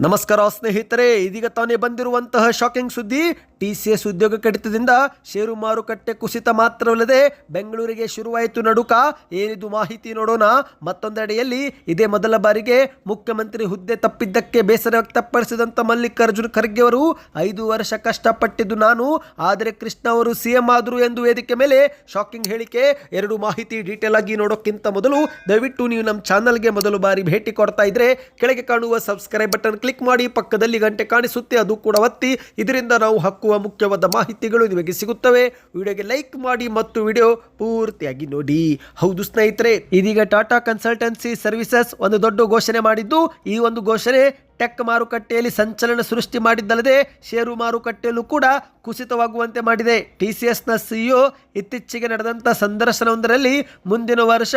ನಮಸ್ಕಾರ ಸ್ನೇಹಿತರೆ ಇದೀಗ ತಾನೇ ಬಂದಿರುವಂತಹ ಶಾಕಿಂಗ್ ಸುದ್ದಿ ಟಿ ಸಿ ಎಸ್ ಉದ್ಯೋಗ ಕಡಿತದಿಂದ ಷೇರು ಮಾರುಕಟ್ಟೆ ಕುಸಿತ ಮಾತ್ರವಲ್ಲದೆ ಬೆಂಗಳೂರಿಗೆ ಶುರುವಾಯಿತು ನಡುಕ. ಏನಿದು ಮಾಹಿತಿ ನೋಡೋಣ. ಮತ್ತೊಂದೆಡೆಯಲ್ಲಿ ಇದೇ ಮೊದಲ ಬಾರಿಗೆ ಮುಖ್ಯಮಂತ್ರಿ ಹುದ್ದೆ ತಪ್ಪಿದ್ದಕ್ಕೆ ಬೇಸರ ವ್ಯಕ್ತಪಡಿಸಿದಂಥ ಮಲ್ಲಿಕಾರ್ಜುನ ಖರ್ಗೆ ಅವರು ಐದು ವರ್ಷ ಕಷ್ಟಪಟ್ಟಿದ್ದು ನಾನು. ಆದರೆ ಕೃಷ್ಣ ಅವರು ಸಿಎಂ ಆದರು ಎಂದು ವೇದಿಕೆ ಮೇಲೆ ಶಾಕಿಂಗ್ ಹೇಳಿಕೆ. ಎರಡು ಮಾಹಿತಿ ಡೀಟೇಲ್ ಆಗಿ ನೋಡೋಕ್ಕಿಂತ ಮೊದಲು ದಯವಿಟ್ಟು ನೀವು ನಮ್ಮ ಚಾನಲ್ಗೆ ಮೊದಲು ಬಾರಿ ಭೇಟಿ ಕೊಡ್ತಾ ಇದ್ರೆ ಕೆಳಗೆ ಕಾಣುವ ಸಬ್ಸ್ಕ್ರೈಬ್ ಬಟನ್ ಕ್ಲಿಕ್ ಮಾಡಿ ಪಕ್ಕದಲ್ಲಿ ಗಂಟೆ ಕಾಣಿಸುತ್ತೆ. ಅದು ಕೂಡ ಒತ್ತಿ. ಇದರಿಂದ ನಾವು ಹಾಕುವ ಮುಖ್ಯವಾದ ಮಾಹಿತಿಗಳು ನಿಮಗೆ ಸಿಗುತ್ತವೆ. ವಿಡಿಯೋಗೆ ಲೈಕ್ ಮಾಡಿ ಮತ್ತು ವಿಡಿಯೋ ಪೂರ್ತಿಯಾಗಿ ನೋಡಿ. ಹೌದು ಸ್ನೇಹಿತರೆ, ಇದೀಗ ಟಾಟಾ ಕನ್ಸಲ್ಟೆನ್ಸಿ ಸರ್ವಿಸಸ್ ಒಂದು ದೊಡ್ಡ ಘೋಷಣೆ ಮಾಡಿದ್ದು, ಈ ಒಂದು ಘೋಷಣೆ ಟೆಕ್ ಮಾರುಕಟ್ಟೆಯಲ್ಲಿ ಸಂಚಲನ ಸೃಷ್ಟಿ ಮಾಡಿದ್ದಲ್ಲದೆ ಷೇರು ಮಾರುಕಟ್ಟೆಯಲ್ಲೂ ಕೂಡ ಕುಸಿತವಾಗುವಂತೆ ಮಾಡಿದೆ. ಟಿ ಸಿಇಒ ಇತ್ತೀಚೆಗೆ ನಡೆದಂಥ ಸಂದರ್ಶನವೊಂದರಲ್ಲಿ ಮುಂದಿನ ವರ್ಷ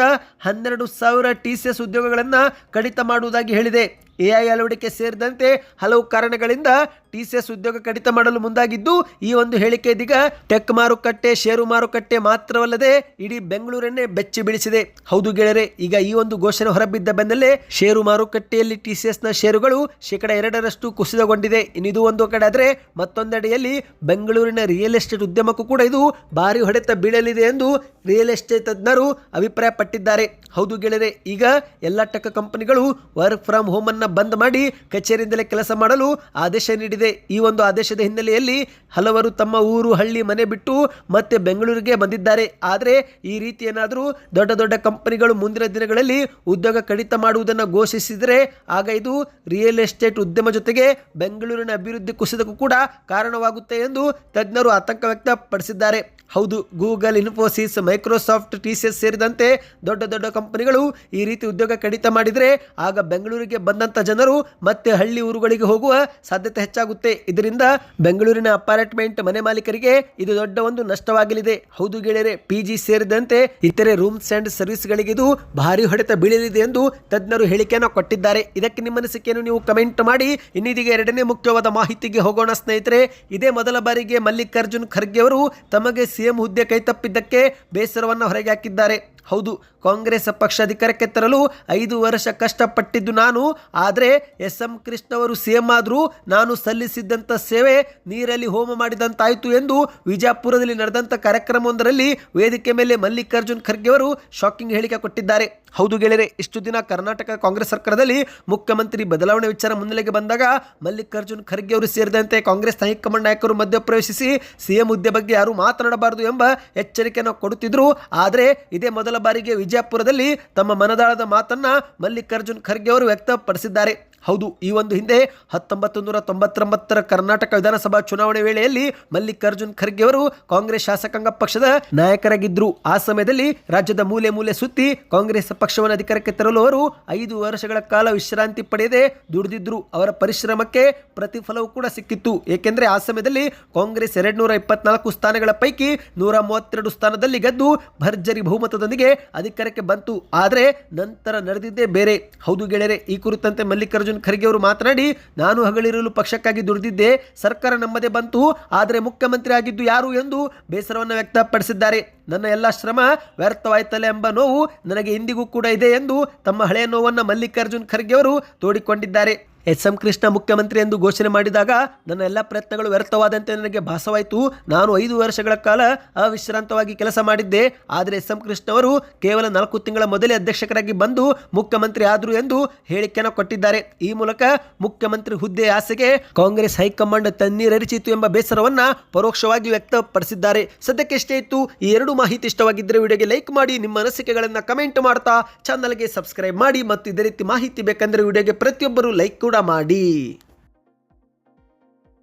ಹನ್ನೆರಡು ಸಾವಿರ ಟಿ ಉದ್ಯೋಗಗಳನ್ನು ಕಡಿತ ಮಾಡುವುದಾಗಿ ಹೇಳಿದೆ. ಎಐ ಅಳವಡಿಕೆ ಸೇರಿದಂತೆ ಹಲವು ಕಾರಣಗಳಿಂದ ಟಿ ಉದ್ಯೋಗ ಕಡಿತ ಮಾಡಲು ಮುಂದಾಗಿದ್ದು, ಈ ಒಂದು ಹೇಳಿಕೆ ಇದೀಗ ಟೆಕ್ ಮಾರುಕಟ್ಟೆ, ಷೇರು ಮಾರುಕಟ್ಟೆ ಮಾತ್ರವಲ್ಲದೆ ಇಡೀ ಬೆಂಗಳೂರನ್ನೇ ಬೆಚ್ಚಿ ಬೀಳಿಸಿದೆ. ಹೌದು ಗೆಳೆಯರೆ, ಈಗ ಈ ಒಂದು ಘೋಷಣೆ ಹೊರಬಿದ್ದ ಬೆನ್ನಲ್ಲೇ ಷೇರು ಮಾರುಕಟ್ಟೆಯಲ್ಲಿ ಟಿ ಸಿ ಷೇರುಗಳು ಶೇಕಡ ಎರಡರಷ್ಟು ಕುಸಿತಗೊಂಡಿದೆ. ಇನ್ನಿದು ಒಂದು ಕಡೆ ಆದರೆ ಮತ್ತೊಂದೆಡೆಯಲ್ಲಿ ಬೆಂಗಳೂರಿನ ರಿಯಲ್ ಎಸ್ಟೇಟ್ ಉದ್ಯಮಕ್ಕೂ ಕೂಡ ಇದು ಭಾರಿ ಹೊಡೆತ ಬೀಳಲಿದೆ ಎಂದು ರಿಯಲ್ ಎಸ್ಟೇಟ್ ತಜ್ಞರು ಅಭಿಪ್ರಾಯಪಟ್ಟಿದ್ದಾರೆ. ಹೌದು ಗೆಳೆಯರೆ, ಈಗ ಎಲ್ಲ ಟೆಕ್ ಕಂಪನಿಗಳು ವರ್ಕ್ ಫ್ರಮ್ ಹೋಮ್ ಅನ್ನು ಬಂದ್ ಮಾಡಿ ಕಚೇರಿಯಿಂದಲೇ ಕೆಲಸ ಮಾಡಲು ಆದೇಶ ನೀಡಿದೆ. ಈ ಒಂದು ಆದೇಶದ ಹಿನ್ನೆಲೆಯಲ್ಲಿ ಹಲವರು ತಮ್ಮ ಊರು, ಹಳ್ಳಿ, ಮನೆ ಬಿಟ್ಟು ಮತ್ತೆ ಬೆಂಗಳೂರಿಗೆ ಬಂದಿದ್ದಾರೆ. ಆದರೆ ಈ ರೀತಿ ಏನಾದರೂ ದೊಡ್ಡ ದೊಡ್ಡ ಕಂಪನಿಗಳು ಮುಂದಿನ ದಿನಗಳಲ್ಲಿ ಉದ್ಯೋಗ ಕಡಿತ ಮಾಡುವುದನ್ನು ಘೋಷಿಸಿದರೆ ಆಗ ಇದು ರಿಯಲ್ ಎಸ್ಟೇಟ್ ಉದ್ಯಮ ಜೊತೆಗೆ ಬೆಂಗಳೂರಿನ ಅಭಿವೃದ್ಧಿ ಕುಸಿತಕ್ಕೂ ಕೂಡ ಕಾರಣವಾಗುತ್ತೆ ಎಂದು ತಜ್ಞರು ಆತಂಕ ವ್ಯಕ್ತಪಡಿಸಿದ್ದಾರೆ. ಹೌದು, Google, Infosys, Microsoft, T C ಸೇರಿದಂತೆ ದೊಡ್ಡ ದೊಡ್ಡ ಕಂಪನಿಗಳು ಈ ರೀತಿ ಉದ್ಯೋಗ ಕಡಿತ ಮಾಡಿದರೆ ಆಗ ಬೆಂಗಳೂರಿಗೆ ಬಂದಂಥ ಜನರು ಮತ್ತೆ ಹಳ್ಳಿ ಊರುಗಳಿಗೆ ಹೋಗುವ ಸಾಧ್ಯತೆ ಹೆಚ್ಚಾಗುತ್ತೆ. ಇದರಿಂದ ಬೆಂಗಳೂರಿನ ಅಪಾರ್ಟ್ಮೆಂಟ್ ಮನೆ ಮಾಲೀಕರಿಗೆ ಇದು ದೊಡ್ಡ ಒಂದು ನಷ್ಟವಾಗಲಿದೆ. ಹೌದು ಗೆಳೆಯರೆ, ಪಿ ಜಿ ಸೇರಿದಂತೆ ಇತರೆ ರೂಮ್ಸ್ ಅಂಡ್ ಸರ್ವಿಸ್ಗಳಿಗೆ ಇದು ಭಾರಿ ಹೊಡೆತ ಬೀಳಲಿದೆ ಎಂದು ತಜ್ಞರು ಹೇಳಿಕೆಯನ್ನು ಕೊಟ್ಟಿದ್ದಾರೆ. ಇದಕ್ಕೆ ನಿಮ್ಮ ಅನಿಸಿಕೆಯನ್ನು ನೀವು ಕಮೆಂಟ್ ಮಾಡಿ. ಇನ್ನಿದೀಗ ಎರಡನೇ ಮುಖ್ಯವಾದ ಮಾಹಿತಿಗೆ ಹೋಗೋಣ ಸ್ನೇಹಿತರೆ. ಇದೇ ಮೊದಲ ಬಾರಿಗೆ ಮಲ್ಲಿಕಾರ್ಜುನ್ ಖರ್ಗೆ ಅವರು ತಮಗೆ ಸಿಎಂ ಹುದ್ದೆ ಕೈತಪ್ಪಿದ್ದಕ್ಕೆ ಬೇಸರವನ್ನು ಹೊರಗೆ ಹಾಕಿದ್ದಾರೆ. ಹೌದು, ಕಾಂಗ್ರೆಸ್ ಪಕ್ಷ ಅಧಿಕಾರಕ್ಕೆ ತರಲು ಐದು ವರ್ಷ ಕಷ್ಟಪಟ್ಟಿದ್ದು ನಾನು. ಆದರೆ ಎಸ್ ಎಂ ಕೃಷ್ಣ ಅವರು ಸಿಎಂ ಆದರೂ ನಾನು ಸಲ್ಲಿಸಿದ್ದಂಥ ಸೇವೆ ನೀರಲ್ಲಿ ಹೋಮ ಮಾಡಿದಂತಾಯಿತು ಎಂದು ವಿಜಯಪುರದಲ್ಲಿ ನಡೆದಂಥ ಕಾರ್ಯಕ್ರಮವೊಂದರಲ್ಲಿ ವೇದಿಕೆ ಮೇಲೆ ಮಲ್ಲಿಕಾರ್ಜುನ್ ಖರ್ಗೆ ಅವರು ಶಾಕಿಂಗ್ ಹೇಳಿಕೆ ಕೊಟ್ಟಿದ್ದಾರೆ. ಹೌದು ಗೆಳೆಯರೆ, ಇಷ್ಟು ದಿನ ಕರ್ನಾಟಕ ಕಾಂಗ್ರೆಸ್ ಸರ್ಕಾರದಲ್ಲಿ ಮುಖ್ಯಮಂತ್ರಿ ಬದಲಾವಣೆ ವಿಚಾರ ಮುನ್ನೆಲೆಗೆ ಬಂದಾಗ ಮಲ್ಲಿಕಾರ್ಜುನ್ ಖರ್ಗೆ ಅವರು ಸೇರಿದಂತೆ ಕಾಂಗ್ರೆಸ್ ಹೈಕಮಾಂಡ್ ನಾಯಕರು ಮಧ್ಯಪ್ರವೇಶಿಸಿ, ಸಿಎಂ ಹುದ್ದೆ ಬಗ್ಗೆ ಯಾರು ಮಾತನಾಡಬಾರದು ಎಂಬ ಎಚ್ಚರಿಕೆಯನ್ನು ಕೊಡುತ್ತಿದ್ದರು ಆದರೆ ಇದೇ ಮೊದಲ ಬಾರಿಗೆ ವಿಜಯಪುರದಲ್ಲಿ ತಮ್ಮ ಮನದಾಳದ ಮಾತನ್ನ ಮಲ್ಲಿಕಾರ್ಜುನ್ ಖರ್ಗೆ ಅವರು ವ್ಯಕ್ತಪಡಿಸಿದ್ದಾರೆ. ಹೌದು, ಈ ಒಂದು ಹಿಂದೆ ಹತ್ತೊಂಬತ್ತು ನೂರ ತೊಂಬತ್ತೊಂಬತ್ತರ ಕರ್ನಾಟಕ ವಿಧಾನಸಭಾ ಚುನಾವಣೆ ವೇಳೆಯಲ್ಲಿ ಮಲ್ಲಿಕಾರ್ಜುನ್ ಖರ್ಗೆ ಅವರು ಕಾಂಗ್ರೆಸ್ ಶಾಸಕಾಂಗ ಪಕ್ಷದ ನಾಯಕರಾಗಿದ್ದರು ಆ ಸಮಯದಲ್ಲಿ ರಾಜ್ಯದ ಮೂಲೆ ಮೂಲೆ ಸುತ್ತಿ ಕಾಂಗ್ರೆಸ್ ಪಕ್ಷವನ್ನು ಅಧಿಕಾರಕ್ಕೆ ತರಲು ಅವರು ಐದು ವರ್ಷಗಳ ಕಾಲ ವಿಶ್ರಾಂತಿ ಪಡೆಯದೆ ದುಡಿದಿದ್ರು. ಅವರ ಪರಿಶ್ರಮಕ್ಕೆ ಪ್ರತಿಫಲವೂ ಕೂಡ ಸಿಕ್ಕಿತ್ತು. ಏಕೆಂದರೆ ಆ ಸಮಯದಲ್ಲಿ ಕಾಂಗ್ರೆಸ್ ಎರಡು ನೂರ ಇಪ್ಪತ್ನಾಲ್ಕು ಸ್ಥಾನಗಳ ಪೈಕಿ ನೂರ ಮೂವತ್ತೆರಡು ಸ್ಥಾನದಲ್ಲಿ ಗೆದ್ದು ಭರ್ಜರಿ ಬಹುಮತದೊಂದಿಗೆ ಅಧಿಕಾರಕ್ಕೆ ಬಂತು. ಆದರೆ ನಂತರ ನಡೆದಿದ್ದೇ ಬೇರೆ. ಹೌದು ಗೆಳೆಯರೆ, ಈ ಕುರಿತಂತೆ ಮಲ್ಲಿಕಾರ್ಜುನ್ ಖರ್ಗೆ ಅವರು ಮಾತನಾಡಿ, ನಾನು ಹಗಳಿರಲು ಪಕ್ಷಕ್ಕಾಗಿ ದುಡಿದಿದ್ದೆ ಸರ್ಕಾರ ನಮ್ಮದೇ ಬಂತು, ಆದರೆ ಮುಖ್ಯಮಂತ್ರಿ ಆಗಿದ್ದು ಯಾರು ಎಂದು ಬೇಸರವನ್ನು ವ್ಯಕ್ತಪಡಿಸಿದ್ದಾರೆ. ನನ್ನ ಎಲ್ಲ ಶ್ರಮ ವ್ಯರ್ಥವಾಯ್ತಲ್ಲ ಎಂಬ ನೋವು ನನಗೆ ಇಂದಿಗೂ ಕೂಡ ಇದೆ ಎಂದು ತಮ್ಮ ಹಳೆಯ ನೋವನ್ನು ಮಲ್ಲಿಕಾರ್ಜುನ್ ಖರ್ಗೆ ಅವರು ತೋಡಿಕೊಂಡಿದ್ದಾರೆ. ಎಸ್ ಎಂ ಕೃಷ್ಣ ಮುಖ್ಯಮಂತ್ರಿ ಎಂದು ಘೋಷಣೆ ಮಾಡಿದಾಗ ನನ್ನ ಎಲ್ಲ ಪ್ರಯತ್ನಗಳು ವ್ಯರ್ಥವಾದಂತೆ ನನಗೆ ಭಾಸವಾಯಿತು. ನಾನು ಐದು ವರ್ಷಗಳ ಕಾಲ ಅವಿಶ್ರಾಂತವಾಗಿ ಕೆಲಸ ಮಾಡಿದ್ದೆ. ಆದರೆ ಎಸ್ ಎಂ ಕೃಷ್ಣ ಅವರು ಕೇವಲ ನಾಲ್ಕು ತಿಂಗಳ ಮೊದಲೇ ಅಧ್ಯಕ್ಷರಾಗಿ ಬಂದು ಮುಖ್ಯಮಂತ್ರಿ ಆದರು ಎಂದು ಹೇಳಿಕೆಯನ್ನು ಕೊಟ್ಟಿದ್ದಾರೆ. ಈ ಮೂಲಕ ಮುಖ್ಯಮಂತ್ರಿ ಹುದ್ದೆ ಆಸೆಗೆ ಕಾಂಗ್ರೆಸ್ ಹೈಕಮಾಂಡ್ ತಣ್ಣೀರರಿಸಿತು ಎಂಬ ಬೇಸರವನ್ನ ಪರೋಕ್ಷವಾಗಿ ವ್ಯಕ್ತಪಡಿಸಿದ್ದಾರೆ. ಸದ್ಯಕ್ಕೆ ಇಷ್ಟೇ ಇತ್ತು. ಈ ಎರಡು ಮಾಹಿತಿ ಇಷ್ಟವಾಗಿದ್ದರೆ ವಿಡಿಯೋಗೆ ಲೈಕ್ ಮಾಡಿ, ನಿಮ್ಮ ಅನಿಸಿಕೆಗಳನ್ನು ಕಮೆಂಟ್ ಮಾಡ್ತಾ ಚಾನಲ್ಗೆ ಸಬ್ಸ್ಕ್ರೈಬ್ ಮಾಡಿ ಮತ್ತು ಇದೇ ರೀತಿ ಮಾಹಿತಿ ಬೇಕಂದ್ರೆ ವಿಡಿಯೋಗೆ ಪ್ರತಿಯೊಬ್ಬರು ಲೈಕ್ ಕೂಡ ಮಾಡಿ.